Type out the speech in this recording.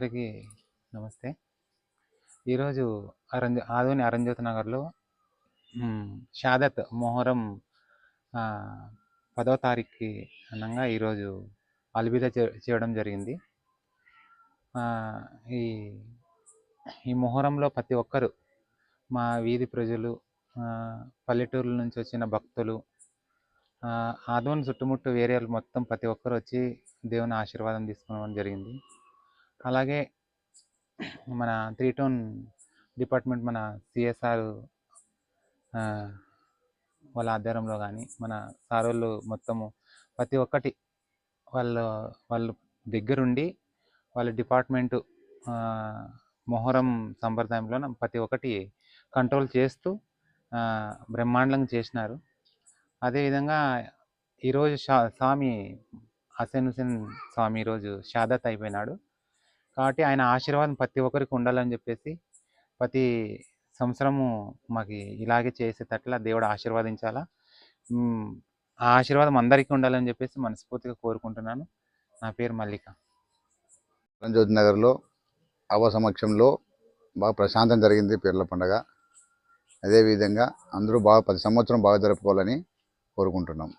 అందరికీ నమస్తే. ఈరోజు అరంజ ఆదోని అరంజ్యోతి నగర్లో షాదత్ మొహరం పదో తారీఖుకి అనగా ఈరోజు అల్బిదా చే- చేయడం జరిగింది. ఈ ఈ మొహరంలో ప్రతి ఒక్కరు మా వీధి ప్రజలు పల్లెటూరుల పల్లెటూర్ల నుంచి వచ్చిన భక్తులు ఆదోని చుట్టుముట్టు ఏరియాలు మొత్తం ప్రతి ఒక్కరు వచ్చి దేవుని ఆశీర్వాదం తీసుకోవడం జరిగింది. అలాగే మన త్రీ టోన్ డిపార్ట్మెంట్ మన సిఎస్ఆర్ వాళ్ళ ఆధ్వర్యంలో కానీ మన సార్ వాళ్ళు మొత్తము ప్రతి ఒక్కటి వాళ్ళు వాళ్ళు దగ్గరుండి వాళ్ళ డిపార్ట్మెంటు మొహరం సంప్రదాయంలో ప్రతి ఒక్కటి కంట్రోల్ చేస్తూ బ్రహ్మాండంగా చేసినారు. అదేవిధంగా ఈరోజు షా స్వామి హసన్ హుసేన్ స్వామి ఈరోజు షాదత్ అయిపోయినాడు. కాబట్టి ఆయన ఆశీర్వాదం ప్రతి ఒక్కరికి ఉండాలని చెప్పేసి ప్రతి సంవత్సరము మాకు ఇలాగే చేసేటట్ల దేవుడు ఆశీర్వదించాలా. ఆ ఆశీర్వాదం అందరికీ ఉండాలని చెప్పేసి మనస్ఫూర్తిగా కోరుకుంటున్నాను. నా పేరు మల్లిక. రంజోత్ నగర్లో అవ సమక్షంలో బాగా ప్రశాంతం జరిగింది పీర్ల పండగ. అదేవిధంగా అందరూ బాగా ప్రతి సంవత్సరం బాగా జరుపుకోవాలని కోరుకుంటున్నాం.